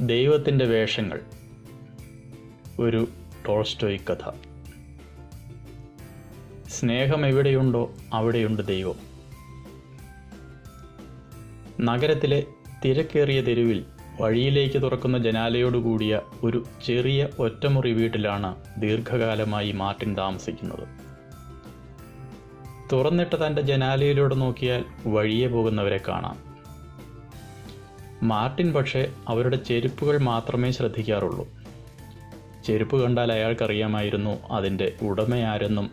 ദൈവത്തിന്റെ വേഷങ്ങൾ. ഒരു ടോൾസ്റ്റോയി കഥ. സ്നേഹം എവിടെയുണ്ടോ അവിടെയുണ്ട് ദൈവം. നഗരത്തിലെ തിരക്കേറിയ തെരുവിൽ വഴിയിലേക്ക് തുറക്കുന്ന ജനാലയോടുകൂടിയ ഒരു ചെറിയ ഒറ്റമുറി വീട്ടിലാണ് ദീർഘകാലമായി മാർട്ടിൻ താമസിക്കുന്നത്. തുറന്നിട്ട തന്റെ ജനാലയിലൂടെ നോക്കിയാൽ വഴിയെ പോകുന്നവരെ കാണാം. മാർട്ടിൻ പക്ഷേ അവരുടെ ചെരുപ്പുകൾ മാത്രമേ ശ്രദ്ധിക്കാറുള്ളൂ. ചെരുപ്പ് കണ്ടാൽ അയാൾക്കറിയാമായിരുന്നു അതിന്റെ ഉടമയാരെന്നും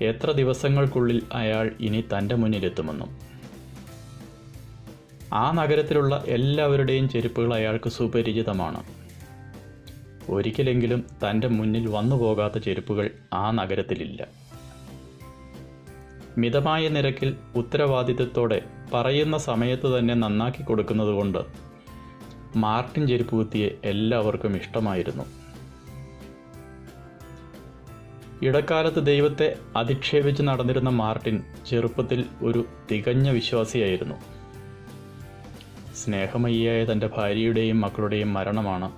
എത്ര ദിവസങ്ങൾക്കുള്ളിൽ അയാൾ ഇനി തന്റെ മുന്നിലെത്തുമെന്നും. ആ നഗരത്തിലുള്ള എല്ലാവരുടെയും ചെരുപ്പുകൾ അയാൾക്ക് സുപരിചിതമാണ്. ഒരിക്കലെങ്കിലും തന്റെ മുന്നിൽ വന്നു പോകാത്ത ചെരുപ്പുകൾ ആ നഗരത്തിലില്ല. മിതമായ നിരക്കിൽ ഉത്തരവാദിത്തത്തോടെ പറയുന്ന സമയത്ത് തന്നെ നന്നാക്കി കൊടുക്കുന്നതുകൊണ്ട് മാർട്ടിൻ ചെരുപ്പുകുത്തിയെ എല്ലാവർക്കും ഇഷ്ടമായിരുന്നു. ഇടക്കാലത്ത് ദൈവത്തെ അധിക്ഷേപിച്ച് നടന്നിരുന്ന മാർട്ടിൻ ചെറുപ്പത്തിൽ ഒരു തികഞ്ഞ വിശ്വാസിയായിരുന്നു. സ്നേഹമയ്യായ തന്റെ ഭാര്യയുടെയും മക്കളുടെയും മരണമാണ്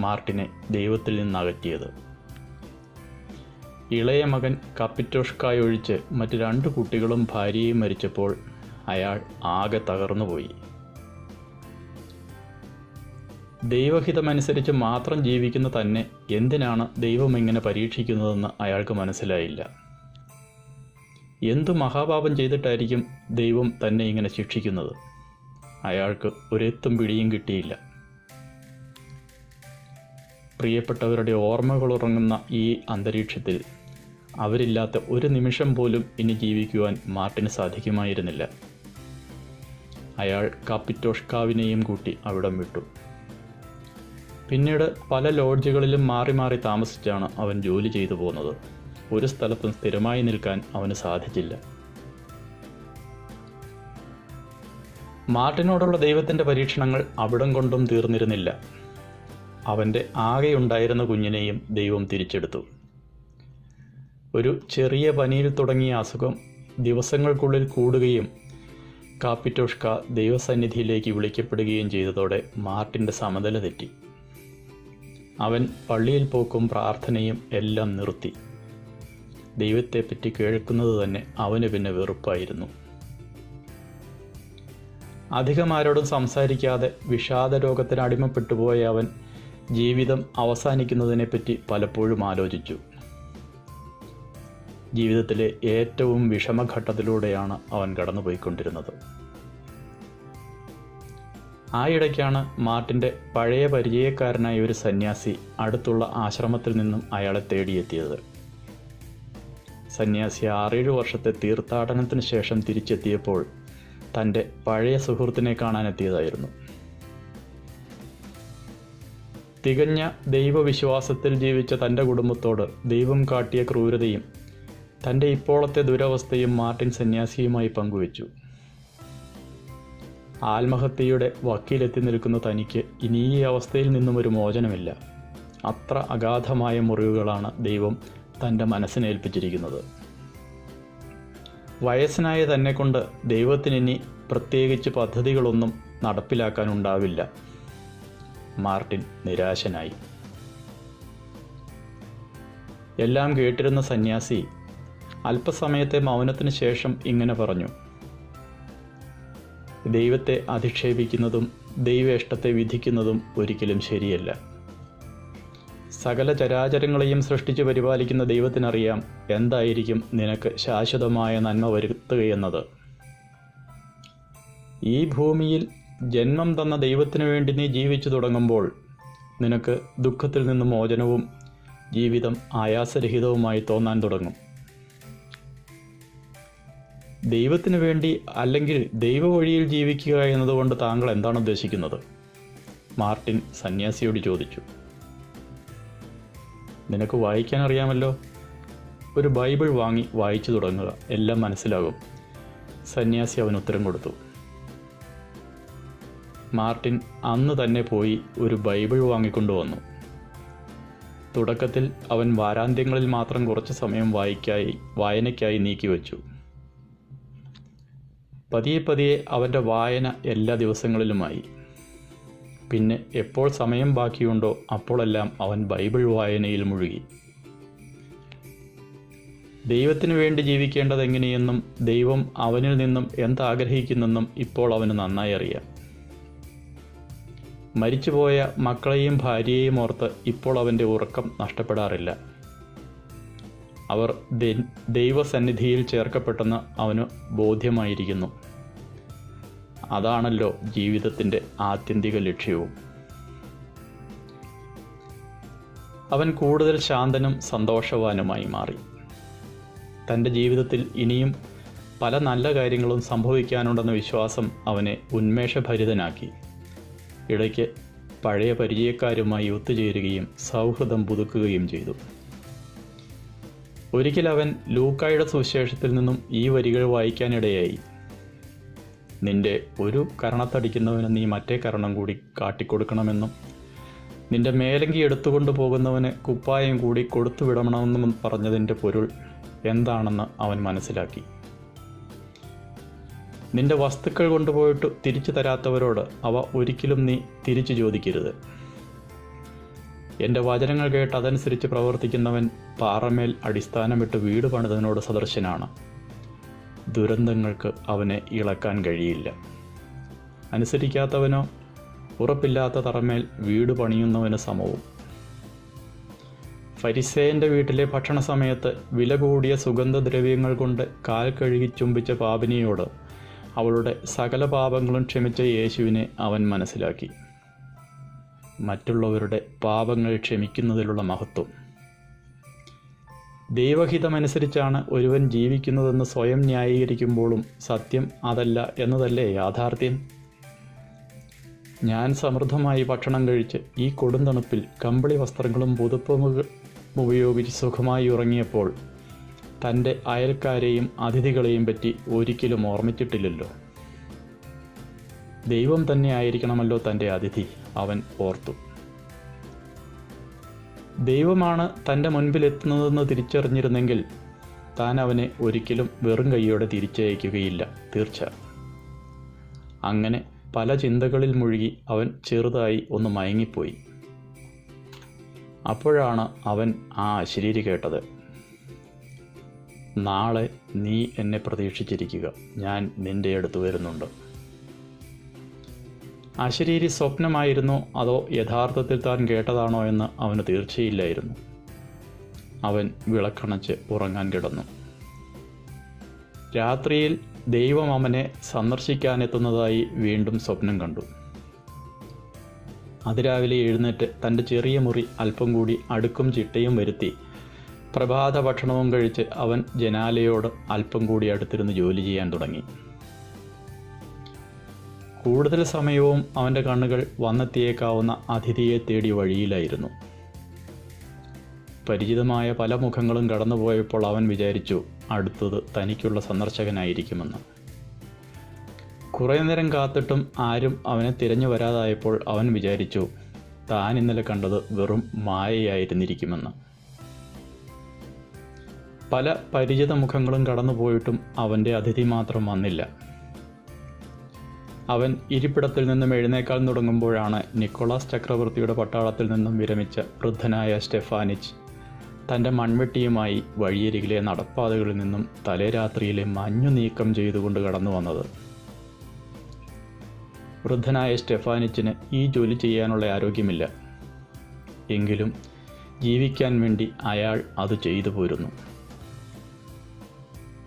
മാർട്ടിനെ ദൈവത്തിൽ നിന്നകറ്റിയത് ഇളയ മകൻ കപ്പിറ്റോഷ്കായൊഴിച്ച് മറ്റ് രണ്ട് കുട്ടികളും ഭാര്യയും മരിച്ചപ്പോൾ അയാൾ ആകെ തകർന്നുപോയി ദൈവഹിതമനുസരിച്ച് മാത്രം ജീവിക്കുന്ന തന്നെ എന്തിനാണ് ദൈവം ഇങ്ങനെ പരീക്ഷിക്കുന്നതെന്ന് അയാൾക്ക് മനസ്സിലായില്ല. എന്തു മഹാപാപം ചെയ്തിട്ടായിരിക്കും ദൈവം തന്നെ ഇങ്ങനെ ശിക്ഷിക്കുന്നത്? അയാൾക്ക് ഒരെത്തും പിടിയും കിട്ടിയില്ല. പ്രിയപ്പെട്ടവരുടെ ഓർമ്മകൾ ഉറങ്ങുന്ന ഈ അന്തരീക്ഷത്തിൽ അവരില്ലാത്ത ഒരു നിമിഷം പോലും ഇനി ജീവിക്കുവാൻ മാർട്ടിന് സാധിക്കുമായിരുന്നില്ല. അയാൾ കാപ്പിറ്റോഷ്കാവിനെയും കൂട്ടി അവിടം വിട്ടു. പിന്നീട് പല ലോഡ്ജുകളിലും മാറി മാറി താമസിച്ചാണ് അവൻ ജോലി ചെയ്തു പോകുന്നത് ഒരു സ്ഥലത്തും സ്ഥിരമായി നിൽക്കാൻ അവന് സാധിച്ചില്ല. മാർട്ടിനോടുള്ള ദൈവത്തിന്റെ പരീക്ഷണങ്ങൾ അവിടം കൊണ്ടും തീർന്നിരുന്നില്ല. അവന്റെ ആകെയുണ്ടായിരുന്ന കുഞ്ഞിനെയും ദൈവം തിരിച്ചെടുത്തു. ഒരു ചെറിയ പനിയിൽ തുടങ്ങിയ അസുഖം ദിവസങ്ങൾക്കുള്ളിൽ കൂടുകയും കാപ്പിറ്റോഷ്ക ദൈവസന്നിധിയിലേക്ക് വിളിക്കപ്പെടുകയും ചെയ്തതോടെ മാർട്ടിന്റെ സമനില തെറ്റി. അവൻ പള്ളിയിൽ പോക്കും പ്രാർത്ഥനയും എല്ലാം നിർത്തി. ദൈവത്തെപ്പറ്റി കേൾക്കുന്നത് തന്നെ അവന് പിന്നെ വെറുപ്പായിരുന്നു. അധികം ആരോടും സംസാരിക്കാതെ വിഷാദ രോഗത്തിന് അടിമപ്പെട്ടു പോയ അവൻ ജീവിതം അവസാനിക്കുന്നതിനെപ്പറ്റി പലപ്പോഴും ആലോചിച്ചു. ജീവിതത്തിലെ ഏറ്റവും വിഷമഘട്ടത്തിലൂടെയാണ് അവൻ കടന്നുപോയിക്കൊണ്ടിരുന്നത്. ആയിടയ്ക്കാണ് മാർട്ടിന്റെ പഴയ പരിചയക്കാരനായ ഒരു സന്യാസി അടുത്തുള്ള ആശ്രമത്തിൽ നിന്നും അയാളെ തേടിയെത്തിയത്. സന്യാസി ആറേഴ് വർഷത്തെ തീർത്ഥാടനത്തിന് ശേഷം തിരിച്ചെത്തിയപ്പോൾ തന്റെ പഴയ സുഹൃത്തിനെ കാണാനെത്തിയതായിരുന്നു. തികഞ്ഞ ദൈവവിശ്വാസത്തിൽ ജീവിച്ച തന്റെ കുടുംബത്തോട് ദൈവം കാട്ടിയ ക്രൂരതയും തന്റെ ഇപ്പോഴത്തെ ദുരവസ്ഥയും മാർട്ടിൻ സന്യാസിയുമായി പങ്കുവച്ചു. ആത്മഹത്യയുടെ വക്കീലെത്തി നിൽക്കുന്ന തനിക്ക് ഇനി ഈ അവസ്ഥയിൽ നിന്നും ഒരു മോചനമില്ല. അത്ര അഗാധമായ മുറിവുകളാണ് ദൈവം തന്റെ മനസ്സിനേൽപ്പിച്ചിരിക്കുന്നത്. വയസ്സനായ തന്നെക്കൊണ്ട് ദൈവത്തിന് ഇനി പ്രത്യേകിച്ച് പദ്ധതികളൊന്നും നടപ്പിലാക്കാനുണ്ടാവില്ല. മാർട്ടിൻ നിരാശനായി. എല്ലാം കേട്ടിരുന്ന സന്യാസി അല്പസമയത്തെ മൗനത്തിന് ശേഷം ഇങ്ങനെ പറഞ്ഞു. ദൈവത്തെ അധിക്ഷേപിക്കുന്നതും ദൈവേഷ്ടത്തെ വിധിക്കുന്നതും ഒരിക്കലും ശരിയല്ല. സകല ചരാചരങ്ങളെയും സൃഷ്ടിച്ച് പരിപാലിക്കുന്ന ദൈവത്തിനറിയാം എന്തായിരിക്കും നിനക്ക് ശാശ്വതമായ നന്മ വരുത്തുകയെന്നത്. ഈ ഭൂമിയിൽ ജന്മം തന്ന ദൈവത്തിനു വേണ്ടി നീ ജീവിച്ചു തുടങ്ങുമ്പോൾ നിനക്ക് ദുഃഖത്തിൽ നിന്ന് മോചനവും ജീവിതം ആയാസരഹിതവുമായി തോന്നാൻ തുടങ്ങും. ദൈവത്തിനു വേണ്ടി അല്ലെങ്കിൽ ദൈവ വഴിയിൽ ജീവിക്കുക എന്നതുകൊണ്ട് താങ്കൾ എന്താണ് ഉദ്ദേശിക്കുന്നത്? മാർട്ടിൻ സന്യാസിയോട് ചോദിച്ചു. നിനക്ക് വായിക്കാൻ അറിയാമല്ലോ ഒരു ബൈബിൾ വാങ്ങി വായിച്ചു തുടങ്ങുക എല്ലാം മനസ്സിലാകും. സന്യാസി അവൻ ഉത്തരം കൊടുത്തു. മാർട്ടിൻ അന്ന് തന്നെ പോയി ഒരു ബൈബിൾ വാങ്ങിക്കൊണ്ടുവന്നു തുടക്കത്തിൽ അവൻ വാരാന്ത്യങ്ങളിൽ മാത്രം കുറച്ച് സമയം വായിക്കായി വായനയ്ക്കായി നീക്കിവെച്ചു പതിയെ പതിയെ അവന്റെ വായന എല്ലാ ദിവസങ്ങളിലുമായി. പിന്നെ എപ്പോൾ സമയം ബാക്കിയുണ്ടോ അപ്പോഴെല്ലാം അവൻ ബൈബിൾ വായനയിൽ മുഴുകി. ദൈവത്തിനു വേണ്ടി ജീവിക്കേണ്ടത് എങ്ങനെയെന്നും ദൈവം അവനിൽ നിന്നും എന്താഗ്രഹിക്കുന്നെന്നും ഇപ്പോൾ അവന് നന്നായി അറിയാം. മരിച്ചുപോയ മക്കളെയും ഭാര്യയെയും ഓർത്ത് ഇപ്പോൾ അവന്റെ ഉറക്കം നഷ്ടപ്പെടാറില്ല. അവർ ദൈവസന്നിധിയിൽ ചേർക്കപ്പെട്ടെന്ന് അവന് ബോധ്യമായിരിക്കുന്നു. അതാണല്ലോ ജീവിതത്തിന്റെ ആത്യന്തിക ലക്ഷ്യവും. അവൻ കൂടുതൽ ശാന്തനും സന്തോഷവാനുമായി മാറി. തന്റെ ജീവിതത്തിൽ ഇനിയും പല നല്ല കാര്യങ്ങളും സംഭവിക്കാനുണ്ടെന്ന വിശ്വാസം അവനെ ഉന്മേഷഭരിതനാക്കി. ഇടയ്ക്ക് പഴയ പരിചയക്കാരുമായി ഒത്തുചേരുകയും സൗഹൃദം പുതുക്കുകയും ചെയ്തു. ഒരിക്കൽ അവൻ ലൂക്കായുടെ സുവിശേഷത്തിൽ നിന്നും ഈ വരികൾ വായിക്കാനിടയായി. നിന്റെ ഒരു കരണത്തടിക്കുന്നവന് നീ മറ്റേ കരണം കൂടി കാട്ടിക്കൊടുക്കണമെന്നും നിന്റെ മേലങ്കി എടുത്തുകൊണ്ട് പോകുന്നവന് കുപ്പായം കൂടി കൊടുത്തു വിടണമെന്നും പറഞ്ഞതിന്റെ പൊരുൾ എന്താണെന്ന് അവൻ മനസ്സിലാക്കി. നിന്റെ വസ്തുക്കൾ കൊണ്ടുപോയിട്ട് തിരിച്ചു തരാത്തവരോട് അവ ഒരിക്കലും നീ തിരിച്ചു ചോദിക്കരുത്. എന്റെ വചനങ്ങൾ കേട്ട് അതനുസരിച്ച് പ്രവർത്തിക്കുന്നവൻ പാറമേൽ അടിസ്ഥാനമിട്ട് വീട് പണിതതിനോട് സദൃശനാണ്. ദുരന്തങ്ങൾക്ക് അവനെ ഇളക്കാൻ കഴിയില്ല. അനുസരിക്കാത്തവനോ ഉറപ്പില്ലാത്ത തറമേൽ വീട് പണിയുന്നവന് സമവും. ഫരിസേന്റെ വീട്ടിലെ ഭക്ഷണ സമയത്ത് വില കൂടിയ സുഗന്ധദ്രവ്യങ്ങൾ കൊണ്ട് കാൽ കഴുകി ചുംബിച്ച പാപിനിയോട് അവളുടെ സകല പാപങ്ങളും ക്ഷമിച്ച യേശുവിനെ അവൻ മനസ്സിലാക്കി. മറ്റുള്ളവരുടെ പാപങ്ങൾ ക്ഷമിക്കുന്നതിലുള്ള മഹത്വം. ദൈവഹിതമനുസരിച്ചാണ് ഒരുവൻ ജീവിക്കുന്നതെന്ന് സ്വയം ന്യായീകരിക്കുമ്പോഴും സത്യം അതല്ല എന്നതല്ലേ യാഥാർത്ഥ്യം? ഞാൻ സമൃദ്ധമായി ഭക്ഷണം കഴിച്ച് ഈ കൊടുന്തണുപ്പിൽ കമ്പിളി വസ്ത്രങ്ങളും പുതുപ്പും ഉപയോഗിച്ച് സുഖമായി ഉറങ്ങിയപ്പോൾ തന്റെ അയൽക്കാരെയും അതിഥികളെയും പറ്റി ഒരിക്കലും ഓർമ്മിച്ചിട്ടില്ലല്ലോ. ദൈവം തന്നെ ആയിരിക്കണമല്ലോ തന്റെ അതിഥി. അവൻ ഓർത്തു. ദൈവമാണ് തന്റെ മുൻപിലെത്തുന്നതെന്ന് തിരിച്ചറിഞ്ഞിരുന്നെങ്കിൽ താൻ അവനെ ഒരിക്കലും വെറും കൈയോടെ തിരിച്ചയക്കുകയില്ല തീർച്ച അങ്ങനെ പല ചിന്തകളിൽ മുഴുകി അവൻ ചെറുതായി ഒന്ന് മയങ്ങിപ്പോയി. അപ്പോഴാണ് അവൻ ആ അശരീരി കേട്ടത്. നാളെ നീ എന്നെ പ്രതീക്ഷിച്ചിരിക്കുക. ഞാൻ നിന്റെ അടുത്ത് വരുന്നുണ്ട്. അശരീരി സ്വപ്നമായിരുന്നോ അതോ യഥാർത്ഥത്തിൽ താൻ കേട്ടതാണോ എന്ന് അവന് തീർച്ചയില്ലായിരുന്നു. അവൻ വിളക്കണച്ച് ഉറങ്ങാൻ കിടന്നു. രാത്രിയിൽ ദൈവം അവനെ സന്ദർശിക്കാനെത്തുന്നതായി വീണ്ടും സ്വപ്നം കണ്ടു. അതിരാവിലെ എഴുന്നേറ്റ് തന്റെ ചെറിയ മുറി അല്പം കൂടി അടുക്കും ചിട്ടയും വരുത്തി പ്രഭാത ഭക്ഷണവും കഴിച്ച് അവൻ ജനാലയോട് അല്പം കൂടി അടുത്തിരുന്ന് ജോലി ചെയ്യാൻ തുടങ്ങി. കൂടുതൽ സമയവും അവന്റെ കണ്ണുകൾ വന്നെത്തിയേക്കാവുന്ന അതിഥിയെ തേടി വഴിയിലായിരുന്നു. പരിചിതമായ പല മുഖങ്ങളും കടന്നുപോയപ്പോൾ അവൻ വിചാരിച്ചു അടുത്തത് തനിക്കുള്ള സന്ദർശകനായിരിക്കുമെന്ന്. കുറേ നേരം കാത്തിട്ടും ആരും അവനെ തിരഞ്ഞു വരാതായപ്പോൾ അവൻ വിചാരിച്ചു താൻ ഇന്നലെ കണ്ടത് വെറും മായയായിരുന്നിരിക്കുമെന്ന്. പല പരിചിത മുഖങ്ങളും കടന്നുപോയിട്ടും അവന്റെ അതിഥി മാത്രം വന്നില്ല. അവൻ ഇരിപ്പിടത്തിൽ നിന്നും എഴുന്നേക്കാൻ തുടങ്ങുമ്പോഴാണ് നിക്കോളാസ് ചക്രവർത്തിയുടെ പട്ടാളത്തിൽ നിന്നും വിരമിച്ച വൃദ്ധനായ സ്റ്റെഫാനിച്ച് തന്റെ മൺവെട്ടിയുമായി വഴിയരികിലെ നടപ്പാതകളിൽ നിന്നും തലേരാത്രിയിലെ മഞ്ഞു നീക്കം ചെയ്തുകൊണ്ട് കടന്നു വന്നത്. വൃദ്ധനായ സ്റ്റെഫാനിച്ചിന് ഈ ജോലി ചെയ്യാനുള്ള ആരോഗ്യമില്ല. എങ്കിലും ജീവിക്കാൻ വേണ്ടി അയാൾ അത് ചെയ്തു പോരുന്നു.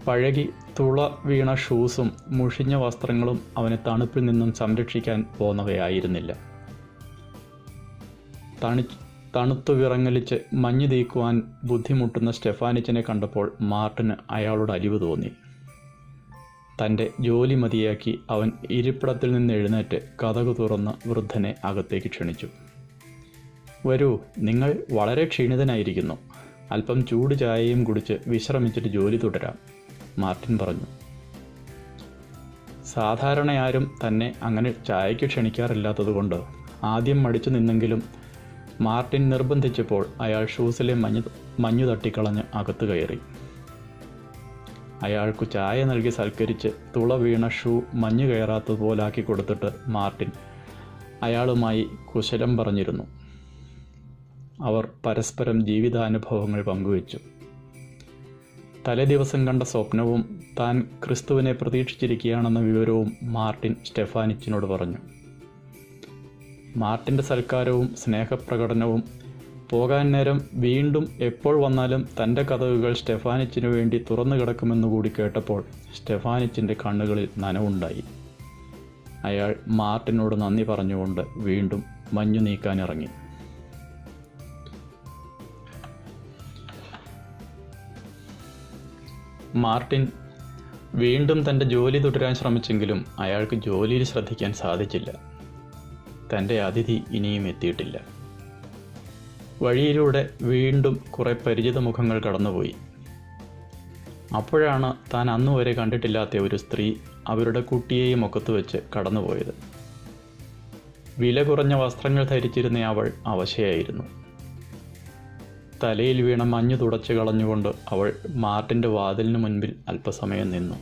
പഴകി തുള വീണ ഷൂസും മുഷിഞ്ഞ വസ്ത്രങ്ങളും അവനെ തണുപ്പിൽ നിന്നും സംരക്ഷിക്കാൻ പോന്നവയായിരുന്നില്ല. തണി തണുത്തു വിറങ്ങലിച്ച് മഞ്ഞ് തീക്കുവാൻ ബുദ്ധിമുട്ടുന്ന സ്റ്റെഫാനിച്ചനെ കണ്ടപ്പോൾ മാർട്ടിന് അയാളോട് അലിവ് തോന്നി. തന്റെ ജോലി മതിയാക്കി അവൻ ഇരിപ്പിടത്തിൽ നിന്ന് എഴുന്നേറ്റ് കഥകു തുറന്ന് വൃദ്ധനെ അകത്തേക്ക് ക്ഷണിച്ചു. വരൂ നിങ്ങൾ വളരെ ക്ഷീണിതനായിരിക്കുന്നു. അല്പം ചൂട് ചായയും കുടിച്ച് വിശ്രമിച്ചിട്ട് ജോലി തുടരാം. മാർട്ടിൻ പറഞ്ഞു. സാധാരണ ആരും തന്നെ അങ്ങനെ ചായയ്ക്ക് ക്ഷണിക്കാറില്ലാത്തതുകൊണ്ട് ആദ്യം മടിച്ചു നിന്നെങ്കിലും മാർട്ടിൻ നിർബന്ധിച്ചപ്പോൾ അയാൾ ഷൂസിലെ മഞ്ഞ് മഞ്ഞു തട്ടിക്കളഞ്ഞ് അകത്ത് കയറി. അയാൾക്ക് ചായ നൽകി സൽക്കരിച്ച് തുള വീണ ഷൂ മഞ്ഞു കയറാത്തതുപോലാക്കി കൊടുത്തിട്ട് മാർട്ടിൻ അയാളുമായി കുശലം പറഞ്ഞിരുന്നു. അവർ പരസ്പരം ജീവിതാനുഭവങ്ങൾ പങ്കുവച്ചു. തലേ ദിവസം കണ്ട സ്വപ്നവും താൻ ക്രിസ്തുവിനെ പ്രതീക്ഷിച്ചിരിക്കുകയാണെന്ന വിവരവും മാർട്ടിൻ സ്റ്റെഫാനിച്ചിനോട് പറഞ്ഞു. മാർട്ടിന്റെ സൽക്കാരവും സ്നേഹപ്രകടനവും പോകാൻ നേരം വീണ്ടും എപ്പോൾ വന്നാലും തന്റെ കഥകുകൾ സ്റ്റെഫാനിച്ചിനു വേണ്ടി തുറന്നു കിടക്കുമെന്ന് കൂടി കേട്ടപ്പോൾ സ്റ്റെഫാനിച്ചിന്റെ കണ്ണുകളിൽ നനവുണ്ടായി. അയാൾ മാർട്ടിനോട് നന്ദി പറഞ്ഞുകൊണ്ട് വീണ്ടും മഞ്ഞു നീക്കാനിറങ്ങി. മാർട്ടിൻ വീണ്ടും തന്റെ ജോലി തുടരാൻ ശ്രമിച്ചെങ്കിലും അയാൾക്ക് ജോലിയിൽ ശ്രദ്ധിക്കാൻ സാധിച്ചില്ല. തന്റെ അതിഥി ഇനിയും എത്തിയിട്ടില്ല. വഴിയിലൂടെ വീണ്ടും കുറെ പരിചിത മുഖങ്ങൾ കടന്നുപോയി. അപ്പോഴാണ് താൻ അന്നുവരെ കണ്ടിട്ടില്ലാത്ത ഒരു സ്ത്രീ അവരുടെ കുട്ടിയെയും ഒക്കത്ത് വെച്ച് കടന്നുപോയത്. വില കുറഞ്ഞ വസ്ത്രങ്ങൾ ധരിച്ചിരുന്ന അവൾ അവശയായിരുന്നു. തലയിൽ വീണ മഞ്ഞു തുടച്ചു കളഞ്ഞുകൊണ്ട് അവൾ മാർട്ടിന്റെ വാതിലിന് മുൻപിൽ അല്പസമയം നിന്നു.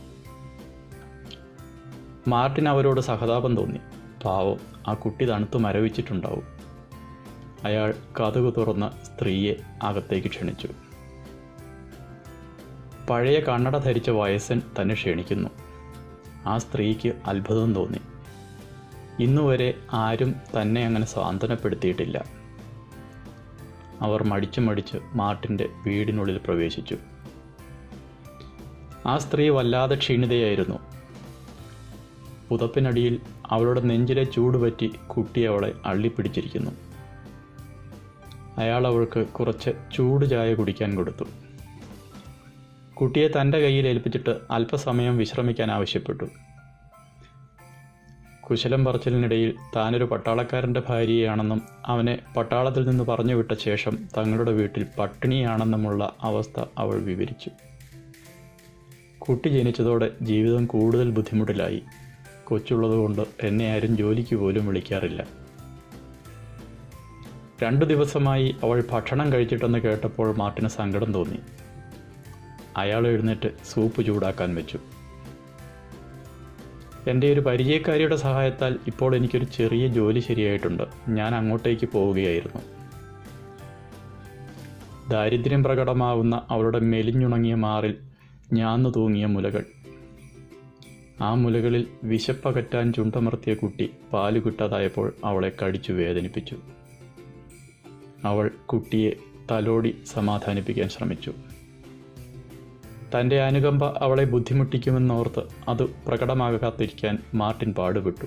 മാർട്ടിൻ അവരോട് സഹതാപം തോന്നി. പാവം ആ കുട്ടി തണുത്തു മരവിച്ചിട്ടുണ്ടാവും. അയാൾ കഥകു തുറന്ന് സ്ത്രീയെ അകത്തേക്ക് ക്ഷണിച്ചു. പഴയ കണ്ണട ധരിച്ച വയസ്സൻ തന്നെ ക്ഷണിക്കുന്നു. ആ സ്ത്രീക്ക് അത്ഭുതം തോന്നി. ഇന്നുവരെ ആരും തന്നെ അങ്ങനെ സ്വാന്തനപ്പെടുത്തിയിട്ടില്ല. അവർ മടിച്ചു മടിച്ച് മാർട്ടിന്റെ വീടിനുള്ളിൽ പ്രവേശിച്ചു. ആ സ്ത്രീ വല്ലാതെ ക്ഷീണിതയായിരുന്നു. പുതപ്പിനടിയിൽ അവളുടെ നെഞ്ചിലെ ചൂട് പറ്റി കുട്ടി അവളെ അള്ളിപ്പിടിച്ചിരിക്കുന്നു. അയാൾ അവൾക്ക് കുറച്ച് ചൂട് ചായ കുടിക്കാൻ കൊടുത്തു. കുട്ടിയെ തന്റെ കയ്യിൽ ഏൽപ്പിച്ചിട്ട് അല്പസമയം വിശ്രമിക്കാൻ ആവശ്യപ്പെട്ടു. കുശലം പറച്ചിലിനിടയിൽ താനൊരു പട്ടാളക്കാരന്റെ ഭാര്യയാണെന്നും അവനെ പട്ടാളത്തിൽ നിന്ന് പറഞ്ഞു വിട്ട ശേഷം തങ്ങളുടെ വീട്ടിൽ പട്ടിണിയാണെന്നുമുള്ള അവസ്ഥ അവൾ വിവരിച്ചു. കുട്ടി ജനിച്ചതോടെ ജീവിതം കൂടുതൽ ബുദ്ധിമുട്ടിലായി. കൊച്ചുള്ളതുകൊണ്ട് എന്നെ ആരും ജോലിക്ക് പോലും വിളിക്കാറില്ല. രണ്ടു ദിവസമായി അവൾ ഭക്ഷണം കഴിച്ചിട്ടെന്ന് കേട്ടപ്പോൾ മാർട്ടിന് സങ്കടം തോന്നി. അയാൾ എഴുന്നേറ്റ് സൂപ്പ് ചൂടാക്കാൻ വെച്ചു. എന്റെ ഒരു പരിചയക്കാരിയുടെ സഹായത്താൽ ഇപ്പോൾ എനിക്കൊരു ചെറിയ ജോലി ശരിയായിട്ടുണ്ട്. ഞാൻ അങ്ങോട്ടേക്ക് പോവുകയായിരുന്നു. ദാരിദ്ര്യം പ്രകടമാവുന്ന അവളുടെ മെലിഞ്ഞുണങ്ങിയ മാറിൽ ഞാന്നു തൂങ്ങിയ മുലകൾ. ആ മുലകളിൽ വിശപ്പകറ്റാൻ ചുണ്ടമർത്തിയ കുട്ടി പാൽ കിട്ടാതായപ്പോൾ അവളെ കടിച്ചു വേദനിപ്പിച്ചു. അവൾ കുട്ടിയെ തലോടി സമാധാനിപ്പിക്കാൻ ശ്രമിച്ചു. തന്റെ അനുകമ്പ അവളെ ബുദ്ധിമുട്ടിക്കുമെന്നോർത്ത് അത് പ്രകടമാകാതിരിക്കാൻ മാർട്ടിൻ പാടുപെട്ടു.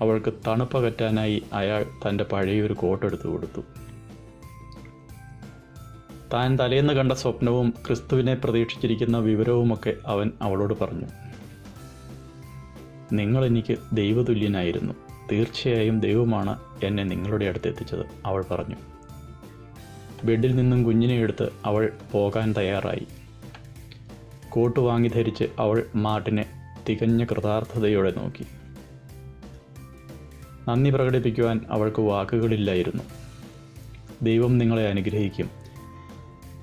അവൾക്ക് തണുപ്പകറ്റാനായി അയാൾ തന്റെ പഴയൊരു കോട്ടെടുത്തു കൊടുത്തു. താൻ തലേന്ന് കണ്ട സ്വപ്നവും ക്രിസ്തുവിനെ പ്രതീക്ഷിച്ചിരിക്കുന്ന വിവരവുമൊക്കെ അവൻ അവളോട് പറഞ്ഞു. നിങ്ങൾ എനിക്ക് ദൈവതുല്യനായിരുന്നു. തീർച്ചയായും ദൈവമാണ് എന്നെ നിങ്ങളുടെ അടുത്ത് എത്തിച്ചത് അവൾ പറഞ്ഞു. ബെഡിൽ നിന്നും കുഞ്ഞിനെ എടുത്ത് അവൾ പോകാൻ തയ്യാറായി. കോട്ട് വാങ്ങി ധരിച്ച് അവൾ മാട്ടിനെ തികഞ്ഞ കൃതാർത്ഥതയോടെ നോക്കി. നന്ദി പ്രകടിപ്പിക്കുവാൻ അവൾക്ക് വാക്കുകളില്ലായിരുന്നു. ദൈവം നിങ്ങളെ അനുഗ്രഹിക്കും.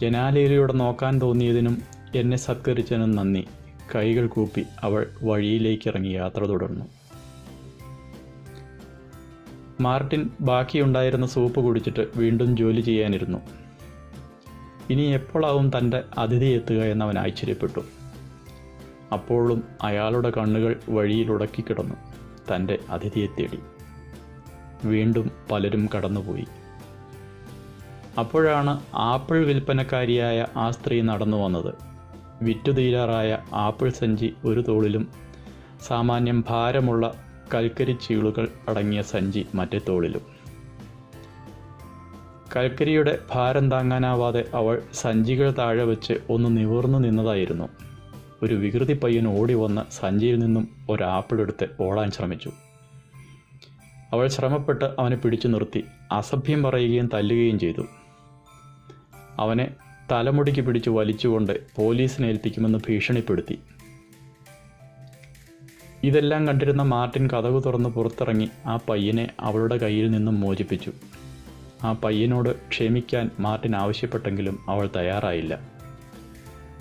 ജനാലയിലൂടെ നോക്കാൻ തോന്നിയതിനും എന്നെ സത്കരിച്ചതിനും നന്ദി. കൈകൾ കൂപ്പി അവൾ വഴിയിലേക്ക് ഇറങ്ങി യാത്ര തുടർന്നു. മാർട്ടിൻ ബാക്കിയുണ്ടായിരുന്ന സൂപ്പ് കുടിച്ചിട്ട് വീണ്ടും ജോലി ചെയ്യാനിരുന്നു. ഇനി എപ്പോഴാവും തന്റെ അതിഥി എത്തുക എന്നവൻ ആശ്ചര്യപ്പെട്ടു. അപ്പോഴും അയാളുടെ കണ്ണുകൾ വഴിയിൽ ഉടക്കിക്കിടന്നു തന്റെ അതിഥിയെ തേടി. വീണ്ടും പലരും കടന്നുപോയി. അപ്പോഴാണ് ആപ്പിൾ വിൽപ്പനക്കാരിയായ ആ സ്ത്രീ നടന്നു വന്നത്. വിറ്റുതീരാറായ ആപ്പിൾ സഞ്ചി ഒരു തോളിലും സാമാന്യം ഭാരമുള്ള കൽക്കരി ചീളുകൾ അടങ്ങിയ സഞ്ചി മറ്റേ തോളിലും. കൽക്കരിയുടെ ഭാരം താങ്ങാനാവാതെ അവൾ സഞ്ചികൾ താഴെ വെച്ച് ഒന്ന് നിവർന്നു നിന്നതായിരുന്നു. ഒരു വികൃതി പയ്യൻ ഓടി വന്ന് സഞ്ചിയിൽ നിന്നും ഒരു ആപ്പിൾ എടുത്ത് ഓടാൻ ശ്രമിച്ചു. അവൾ ശ്രമപ്പെട്ട് അവനെ പിടിച്ചു നിർത്തി അസഭ്യം പറയുകയും തല്ലുകയും ചെയ്തു. അവനെ തലമുടിക്ക് പിടിച്ച് വലിച്ചുകൊണ്ട് പോലീസിനെ ഏൽപ്പിക്കുമെന്ന് ഭീഷണിപ്പെടുത്തി. ഇതെല്ലാം കണ്ടിരുന്ന മാർട്ടിൻ കഥകു തുറന്ന് പുറത്തിറങ്ങി ആ പയ്യനെ അവളുടെ കയ്യിൽ നിന്നും മോചിപ്പിച്ചു. ആ പയ്യനോട് ക്ഷമിക്കാൻ മാർട്ടിൻ ആവശ്യപ്പെട്ടെങ്കിലും അവൾ തയ്യാറായില്ല.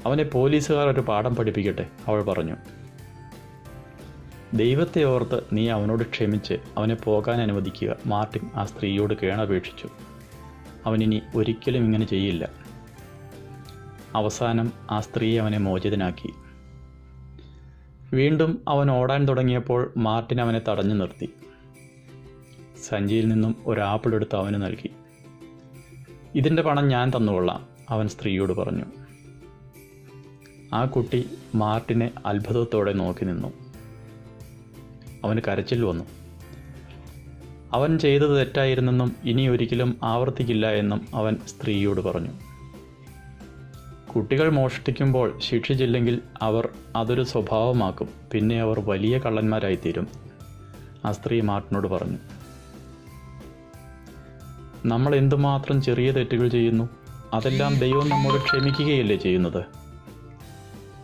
അവനെ പോലീസുകാർ ഒരു പാഠം പഠിപ്പിക്കട്ടെ അവൾ പറഞ്ഞു. ദൈവത്തെ ഓർത്ത് നീ അവനോട് ക്ഷമിച്ച് അവനെ പോകാൻ അനുവദിക്കുക മാർട്ടിൻ ആ സ്ത്രീയോട് കേണപേക്ഷിച്ചു. അവനിനി ഒരിക്കലും ഇങ്ങനെ ചെയ്യില്ല. അവസാനം ആ സ്ത്രീ അവനെ മോചിതനാക്കി. വീണ്ടും അവൻ ഓടാൻ തുടങ്ങിയപ്പോൾ മാർട്ടിൻ അവനെ തടഞ്ഞു നിർത്തി. സഞ്ചിയിൽ നിന്നും ഒരു ആപ്പിൾ എടുത്ത് അവന് നൽകി. ഇതിന്റെ പണം ഞാൻ തന്നുകൊള്ളാം അവൻ സ്ത്രീയോട് പറഞ്ഞു. ആ കുട്ടി മാർട്ടിനെ അത്ഭുതത്തോടെ നോക്കി നിന്നു. അവന് കരച്ചിൽ വന്നു. അവൻ ചെയ്തത് തെറ്റായിരുന്നെന്നും ഇനി ഒരിക്കലും ആവർത്തിക്കില്ല എന്നും അവൻ സ്ത്രീയോട് പറഞ്ഞു. കുട്ടികൾ മോഷ്ടിക്കുമ്പോൾ ശിക്ഷിച്ചില്ലെങ്കിൽ അവർ അതൊരു സ്വഭാവമാക്കും പിന്നെ അവർ വലിയ കള്ളന്മാരായിത്തീരും ആ സ്ത്രീ മാർട്ടിനോട് പറഞ്ഞു. നമ്മൾ എന്തുമാത്രം ചെറിയ തെറ്റുകൾ ചെയ്യുന്നു അതെല്ലാം ദൈവം നമ്മോട് ക്ഷമിക്കുകയല്ലേ ചെയ്യുന്നത്?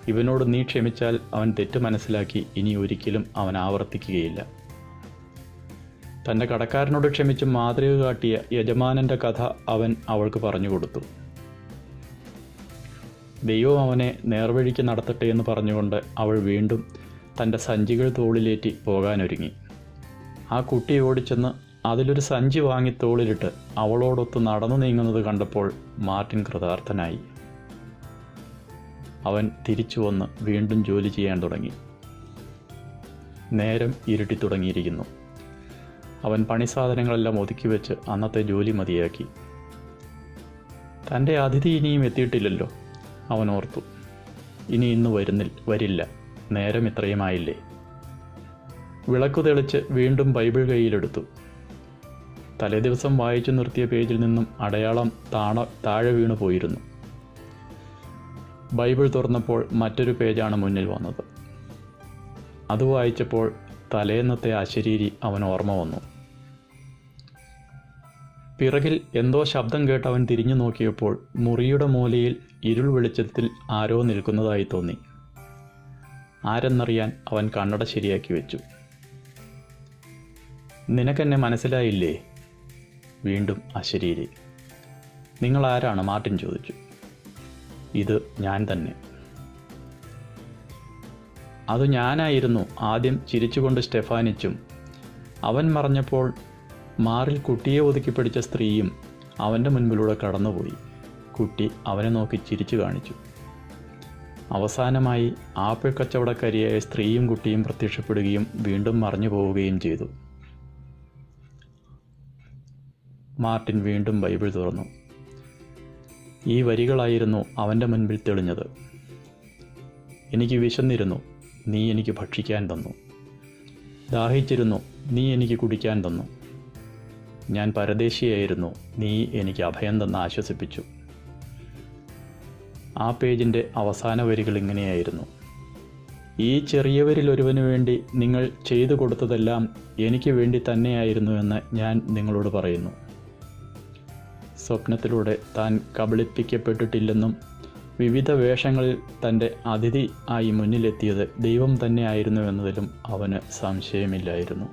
ഇവനോട് നീ ക്ഷമിച്ചാൽ അവൻ തെറ്റ് മനസ്സിലാക്കി ഇനി ഒരിക്കലും അവൻ ആവർത്തിക്കുകയില്ല. തന്റെ കടക്കാരനോട് ക്ഷമിച്ച് മാതൃക കാട്ടിയ യജമാനന്റെ കഥ അവൻ അവൾക്ക് പറഞ്ഞു കൊടുത്തു. ദൈവം അവനെ നേർവഴിക്ക് നടത്തട്ടെ എന്ന് പറഞ്ഞുകൊണ്ട് അവൾ വീണ്ടും തന്റെ സഞ്ചികൾ തോളിലേറ്റി പോകാനൊരുങ്ങി. ആ കുട്ടി ഓടിച്ചെന്ന് അതിലൊരു സഞ്ചി വാങ്ങി തോളിലിട്ട് അവളോടൊത്ത് നടന്നു നീങ്ങുന്നത് കണ്ടപ്പോൾ മാർട്ടിൻ കൃതാർത്ഥനായി. അവൻ തിരിച്ചു വന്ന് വീണ്ടും ജോലി ചെയ്യാൻ തുടങ്ങി. നേരം ഇരുട്ടി തുടങ്ങിയിരിക്കുന്നു. അവൻ പണിസാധനങ്ങളെല്ലാം ഒതുക്കി വെച്ച് അന്നത്തെ ജോലി മതിയാക്കി. തന്റെ അതിഥി ഇനിയും എത്തിയിട്ടില്ലല്ലോ അവൻ ഓർത്തു. ഇനി ഇന്ന് വരുന്നില്ല വരില്ല നേരം ഇത്രയുമായില്ലേ? വിളക്ക് തെളിച്ച് വീണ്ടും ബൈബിൾ കയ്യിലെടുത്തു. തലേദിവസം വായിച്ചു നിർത്തിയ പേജിൽ നിന്നും അടയാളം താണ താഴെ വീണു പോയിരുന്നു. ബൈബിൾ തുറന്നപ്പോൾ മറ്റൊരു പേജാണ് മുന്നിൽ വന്നത്. അത് വായിച്ചപ്പോൾ തലേന്നത്തെ അശരീരി അവൻ ഓർമ്മ വന്നു. പിറകിൽ എന്തോ ശബ്ദം കേട്ട് അവൻ തിരിഞ്ഞു നോക്കിയപ്പോൾ മുറിയുടെ മൂലയിൽ ഇരുൾ വെളിച്ചത്തിൽ ആരോ നിൽക്കുന്നതായി തോന്നി. ആരെന്നറിയാൻ അവൻ കണ്ണട ശരിയാക്കി വെച്ചു. നിനക്കെന്നെ മനസ്സിലായില്ലേ? വീണ്ടും അശരീരി നിങ്ങൾ ആരാണ്? മാർട്ടിൻ ചോദിച്ചു. ഇത് ഞാൻ തന്നെ. അത് ഞാനായിരുന്നു. ആദ്യം ചിരിച്ചുകൊണ്ട് സ്റ്റെഫാനിച്ചും അവൻ മറഞ്ഞപ്പോൾ മാറിൽ കുട്ടിയെ ഒതുക്കി പിടിച്ച സ്ത്രീയും അവന്റെ മുൻപിലൂടെ കടന്നുപോയി. കുട്ടി അവനെ നോക്കി ചിരിച്ചു കാണിച്ചു. അവസാനമായി ആപ്പിൾ കച്ചവടക്കാരിയായ സ്ത്രീയും കുട്ടിയും പ്രത്യക്ഷപ്പെടുകയും വീണ്ടും മറഞ്ഞു പോവുകയും ചെയ്തു. മാർട്ടിൻ വീണ്ടും ബൈബിൾ തുറന്നു. ഈ വരികളായിരുന്നു അവന്റെ മുൻപിൽ തെളിഞ്ഞത്. എനിക്ക് വിശന്നിരുന്നു നീ എനിക്ക് ഭക്ഷിക്കാൻ തന്നു. ദാഹിച്ചിരുന്നു നീ എനിക്ക് കുടിക്കാൻ തന്നു. ഞാൻ പരദേശിയായിരുന്നു നീ എനിക്ക് അഭയം തന്ന ആശ്വസിപ്പിച്ചു. ആ പേജിന്റെ അവസാന വരികൾ ഇങ്ങനെയായിരുന്നു. ഈ ചെറിയവരിൽ ഒരുവന് വേണ്ടി നിങ്ങൾ ചെയ്തു കൊടുത്തതെല്ലാം എനിക്ക് വേണ്ടി തന്നെയായിരുന്നു എന്ന് ഞാൻ നിങ്ങളോട് പറയുന്നു. സ്വപ്നത്തിലൂടെ താൻ കബളിപ്പിക്കപ്പെട്ടിട്ടില്ലെന്നും വിവിധ വേഷങ്ങളിൽ തന്റെ അതിഥി ആയി മുന്നിലെത്തിയത് ദൈവം തന്നെയായിരുന്നു എന്നതിലും അവന് സംശയമില്ലായിരുന്നു.